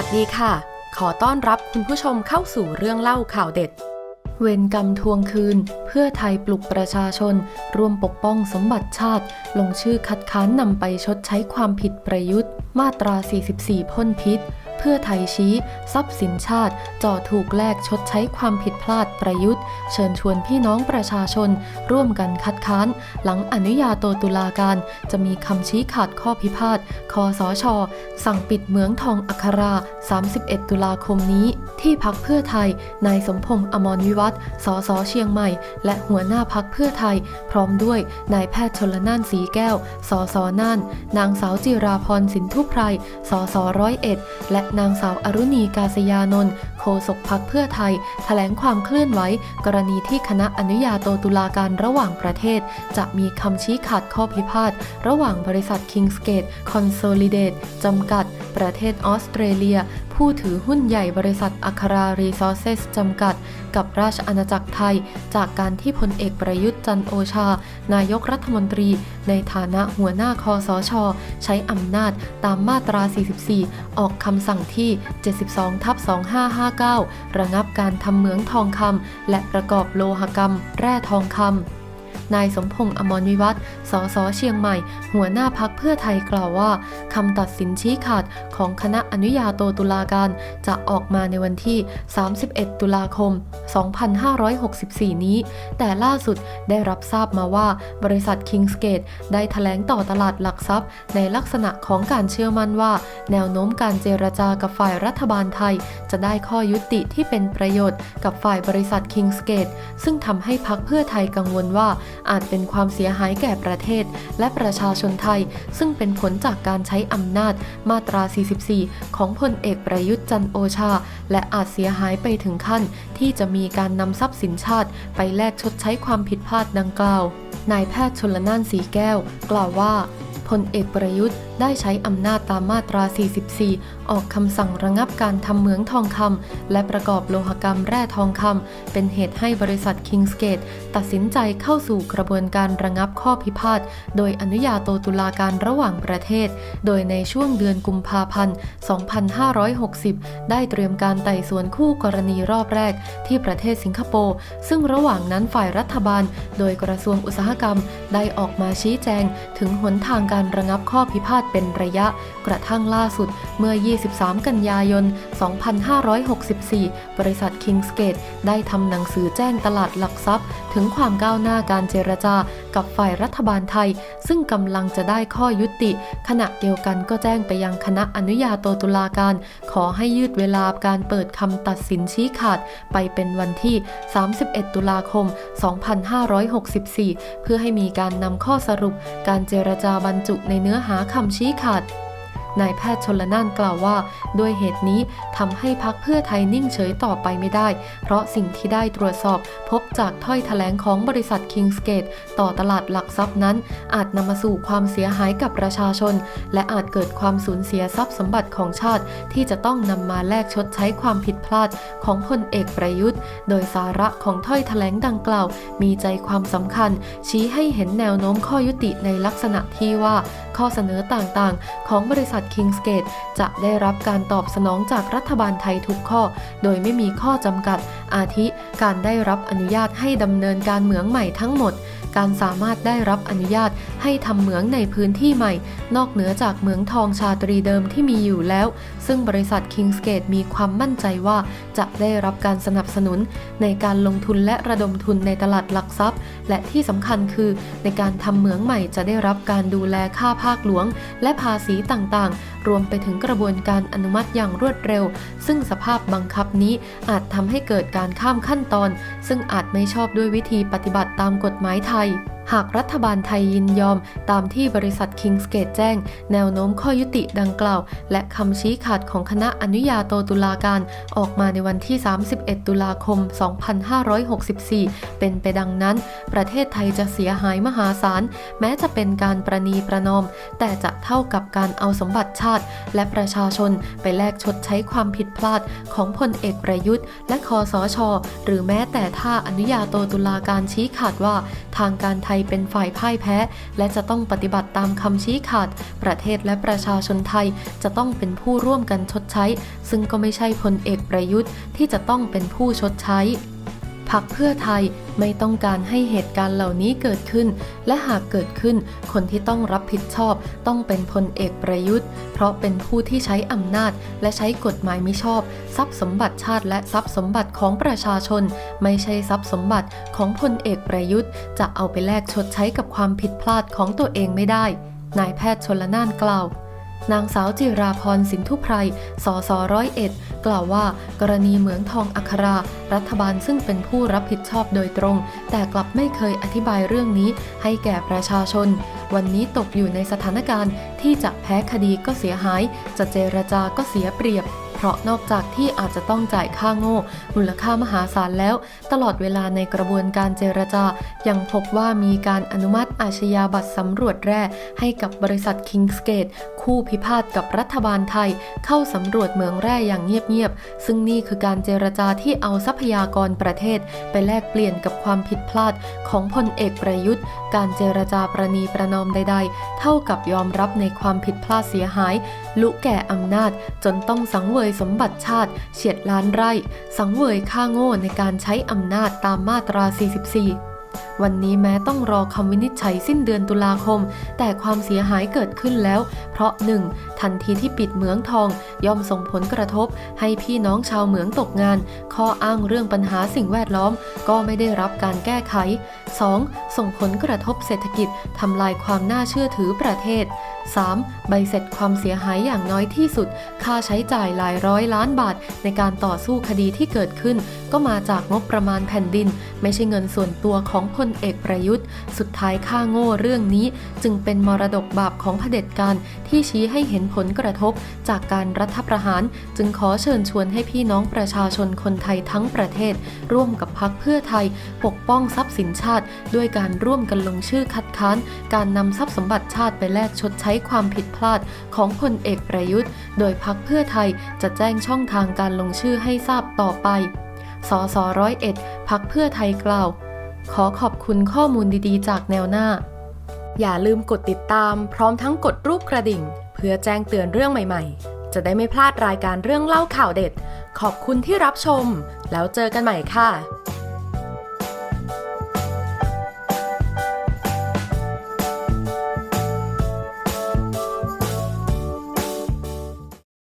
วัสดีค่ะ ขอต้อนรับคุณผู้ชมเข้าสู่เรื่องเล่าข่าวเด็ด เวรกรรมทวงคืน เพื่อไทยปลุกประชาชน ร่วมปกป้องสมบัติชาติ ลงชื่อคัดค้านนำไปชดใช้ความผิดประยุทธ์ มาตรา 44 พ่นพิษ เพื่อไทยชี้ ทรัพย์สินชาติจ่อถูกแลกชดใช้ความผิดพลาดประยุทธ์ เชิญชวนพี่น้องประชาชน ร่วมกันคัดค้าน หลังอนุญาโตตุลาการ จะมีคำชี้ขาดข้อพิพาทคอสชสั่งปิดเหมืองทองอัครา 31 ตุลาคมนี้ ที่พักเพื่อไทย นายสมพงษ์อมรวิวัฒน์สสเชียงใหม่ และหัวหน้าพักเพื่อไทย พร้อมด้วยนายแพทย์ชนละนานสีแก้ว สสน่าน นางสาวจิราพรสินทุไพร สสร้อยเอ็ดและนางสาวอรุณีกาศยานนท์โฆษกพักเพื่อไทยแถลงความเคลื่อนไหวกรณีที่คณะอนุญาโตตุลาการระหว่างประเทศ จะมีคำชี้ขาดข้อพิพาท ระหว่างบริษัท Kingsgate Consolidate จำกัด ประเทศออสเตรเลีย ผู้ถือหุ้นใหญ่บริษัทอัครารีซอสเซสจำกัด กับราชอาณาจักรไทย จากการที่พลเอกประยุทธ์จันโอชา นายกรัฐมนตรี ในฐานะหัวหน้าคอสช ใช้อำนาจตามมาตรา 44 ออกคำสั่งที่ 72 ทับ 2559 ระงับการทำเหมืองทองคำและประกอบโลหกรรม แร่ทองคำ นายสมพงษ์อมรวิวัฒน์สสเชียงใหม่ หัวหน้าพักเพื่อไทยกล่าวว่าคำตัดสินชี้ขาดของคณะอนุญาโตตุลาการ จะออกมาในวันที่ 31 ตุลาคม 2564 นี้ แต่ล่าสุดได้รับทราบมาว่าบริษัท Kingsgate ได้แถลงต่อตลาดหลักทรัพย์ ในลักษณะของการเชื่อมั่นว่า แนวโน้มการเจรจากับฝ่ายรัฐบาลไทย จะได้ข้อยุติที่เป็นประโยชน์กับฝ่ายบริษัท Kingsgate ซึ่งทำให้พักเพื่อไทยกังวลว่า อาจเป็นความเสียหายแก่ประเทศ และประชาชนไทย ซึ่งเป็นผลจากการใช้อำนาจมาตรา 44 ของพลเอกประยุทธ์จันโอชา และอาจเสียหายไปถึงขั้นที่จะมีีการนำทรัพย์สินชาติไปแลกชดใช้ความผิดพลาดดังกล่าว นายแพทย์ชนละนานสีแก้ว กล่าวว่าพลเอกประยุทธ์ ได้ใช้อำนาจตามมาตรา 44 ออกคำสั่งระงับการทำเหมืองทองคำและประกอบโลหกรรมแร่ทองคำเป็นเหตุให้บริษัท Kingsgate ตัดสินใจเข้าสู่กระบวนการระงับข้อพิพาท โดยอนุญาโตตุลาการระหว่างประเทศ โดยในช่วงเดือนกุมภาพันธ์ 2560 ได้เตรียมการไต่สวนคู่กรณีรอบแรกที่ประเทศสิงคโปร์ ซึ่งระหว่างนั้นฝ่ายรัฐบาล โดยกระทรวงอุตสาหกรรมได้ออกมาชี้แจง ถึงหนทางการระงับข้อพิพาทเป็นระยะ กระทั่งล่าสุดเมื่อ 23 กันยายน 2564 บริษัท Kingsgate ได้ทำหนังสือแจ้งตลาดหลักทรัพย์ ถึงความก้าวหน้าการเจรจากับฝ่ายรัฐบาลไทย ซึ่งกำลังจะได้ข้อยุติ ขณะเดียวกันก็แจ้งไปยังคณะอนุญาโตตุลาการ ขอให้ยืดเวลาการเปิดคำตัดสินชี้ขาด ไปเป็นวันที่ 31 ตุลาคม 2564 เพื่อให้มีการนำข้อสรุป การเจรจาบรรจุในเนื้อหาคำชี้ขาด นายแพทย์ชนละนานกล่าวว่า ด้วยเหตุนี้ทำให้พักเพื่อไทยนิ่งเฉยต่อไปไม่ได้ เพราะสิ่งที่ได้ตรวจสอบพบจากถ้อยแถลงของบริษัท Kingsgate ต่อตลาดหลักทรัพย์นั้น อาจนำมาสู่ความเสียหายกับประชาชน และอาจเกิดความสูญเสียทรัพย์สมบัติของชาติ ที่จะต้องนำมาแลกชดใช้ความผิดพลาดของพลเอกประยุทธ์ โดยสาระของถ้อยแถลงดังกล่าว มีใจความสำคัญ ชี้ให้เห็นแนวโน้มข้อยุติในลักษณะที่ว่า ข้อเสนอต่างๆ ของบริษัท Kingsgate จะได้รับการตอบสนองจากรัฐบาลไทยทุกข้อ โดยไม่มีข้อจำกัด อาทิ การได้รับอนุญาตให้ดำเนินการเหมืองใหม่ทั้งหมด การสามารถได้รับอนุญาตให้ทำเหมืองในพื้นที่ใหม่ นอกเหนือจากเหมืองทองชาตรีเดิมที่มีอยู่แล้ว ซึ่งบริษัท Kingsgate มีความมั่นใจว่าจะได้รับการสนับสนุน ในการลงทุนและระดมทุนในตลาดหลักทรัพย์ และที่สำคัญคือ ในการทำเหมืองใหม่จะได้รับการดูแลค่าภาคหลวง และภาษีต่างๆ รวมไปถึงกระบวนการอนุมัติอย่างรวดเร็ว ซึ่งสภาพบังคับนี้อาจทำให้เกิดการข้ามขั้นตอน ซึ่งอาจไม่ชอบด้วยวิธีปฏิบัติตามกฎหมายไทย หากรัฐบาลไทยยินยอม ตามที่บริษัท Kingsgate แจ้ง แนวโน้มข้อยุติดังกล่าว และคำชี้ขาดของคณะอนุญาโตตุลาการ ออกมาในวันที่ 31 ตุลาคม 2564 เป็นไปดังนั้น ประเทศไทยจะเสียหายมหาศาล แม้จะเป็นการประนีประนอม แต่จะเท่ากับการเอาสมบัติชาติ และประชาชนไปแลกชดใช้ความผิดพลาดของพลเอกประยุทธ์ และคอสชหรือแม้แต่ถ้าอนุญาโตตุลาการชี้ขาดว่า ทางการไทยเป็นฝ่ายพ่ายแพ้ และจะต้องปฏิบัติตามคำชี้ขาด ประเทศและประชาชนไทยจะต้องเป็นผู้ร่วมกันชดใช้ ซึ่งก็ไม่ใช่พลเอกประยุทธ์ที่จะต้องเป็นผู้ชดใช้ พักเพื่อไทยไม่ต้องการให้เหตุการณ์เหล่านี้เกิดขึ้น และหากเกิดขึ้น คนที่ต้องรับผิดชอบต้องเป็นพลเอกประยุทธ์ เพราะเป็นผู้ที่ใช้อำนาจ และใช้กฎหมายมิชอบ ทรัพย์สมบัติชาติและทรัพย์สมบัติของประชาชน ไม่ใช่ทรัพย์สมบัติของพลเอกประยุทธ์ จะเอาไปแลกชดใช้กับความผิดพลาดของตัวเองไม่ได้ นายแพทย์ชนละนานกล่าว นางสาวจิราพรสินทุไพร สสร้อยเอ็ด กล่าวว่า กรณีเหมืองทองอัครา รัฐบาลซึ่งเป็นผู้รับผิดชอบโดยตรง แต่กลับไม่เคยอธิบายเรื่องนี้ให้แก่ประชาชน วันนี้ตกอยู่ในสถานการณ์ที่จะแพ้คดีก็เสียหาย จะเจรจาก็เสียเปรียบ เพราะนอกจากที่อาจจะต้องจ่ายค่าโง่ มูลค่ามหาศาลแล้ว ตลอดเวลาในกระบวนการเจรจา ยังพบว่ามีการอนุมัติอาชญาบัตรสำรวจแร่ให้กับบริษัท Kingsgate คู่พิพาทกับรัฐบาลไทย เข้าสำรวจเมืองแร่อย่างเงียบๆ ซึ่งนี่คือการเจรจาที่เอาทรัพยากรประเทศ ไปแลกเปลี่ยนกับความผิดพลาดของพลเอกประยุทธ์ การเจรจาประนีประนอมใด ๆ เท่ากับยอมรับในความผิดพลาดเสียหาย ลุแก่อำนาจจนต้องสังเวยสมบัติชาติเฉียดล้านไร่ สังเวยค่าโง่ในการใช้อำนาจตามมาตรา 44 วันนี้แม้ต้องรอคำวินิจฉัยสิ้นเดือนตุลาคม แต่ความเสียหายเกิดขึ้นแล้ว เพราะ 1. ทันทีที่ปิดเหมืองทอง ย่อมส่งผลกระทบ ให้พี่น้องชาวเหมืองตกงาน ข้ออ้างเรื่องปัญหาสิ่งแวดล้อม ก็ไม่ได้รับการแก้ไข 2. ส่งผลกระทบเศรษฐกิจทำลายความน่าเชื่อถือประเทศ 3. ใบเสร็จความเสียหายอย่างน้อยที่สุด ค่าใช้จ่ายหลายร้อยล้านบาท ในการต่อสู้คดีที่เกิดขึ้น ก็มาจากงบประมาณแผ่นดิน ไม่ใช่เงินส่วนตัวของพลเอกประยุทธ์ สุดท้ายค่าโง่เรื่องนี้ จึงเป็นมรดกบาปของเผด็จการที่ชี้ให้เห็นผลกระทบ จากการรัฐประหาร จึงขอเชิญชวนให้พี่น้องประชาชนคนไทยทั้งประเทศ ร่วมกับพักเพื่อไทย ปกป้องทรัพย์สินชาติ ด้วยการร่วมกันลงชื่อคัดค้าน การนำทรัพย์สมบัติชาติไปแลกชดใช้ความผิดพลาดของพลเอกประยุทธ์ โดยพักเพื่อไทยจะแจ้งช่องทางการลงชื่อให้ทราบต่อไป สสร้อยเอ็ดพักเพื่อไทยกล่าว ขอขอบคุณข้อมูลดีๆ จากแนวหน้า อย่าลืมกดติดตามพร้อมทั้งกดรูปกระดิ่ง เพื่อแจ้งเตือนเรื่องใหม่ๆ จะได้ไม่พลาดรายการเรื่องเล่าข่าวเด็ด ขอบคุณที่รับชม แล้วเจอกันใหม่ค่ะ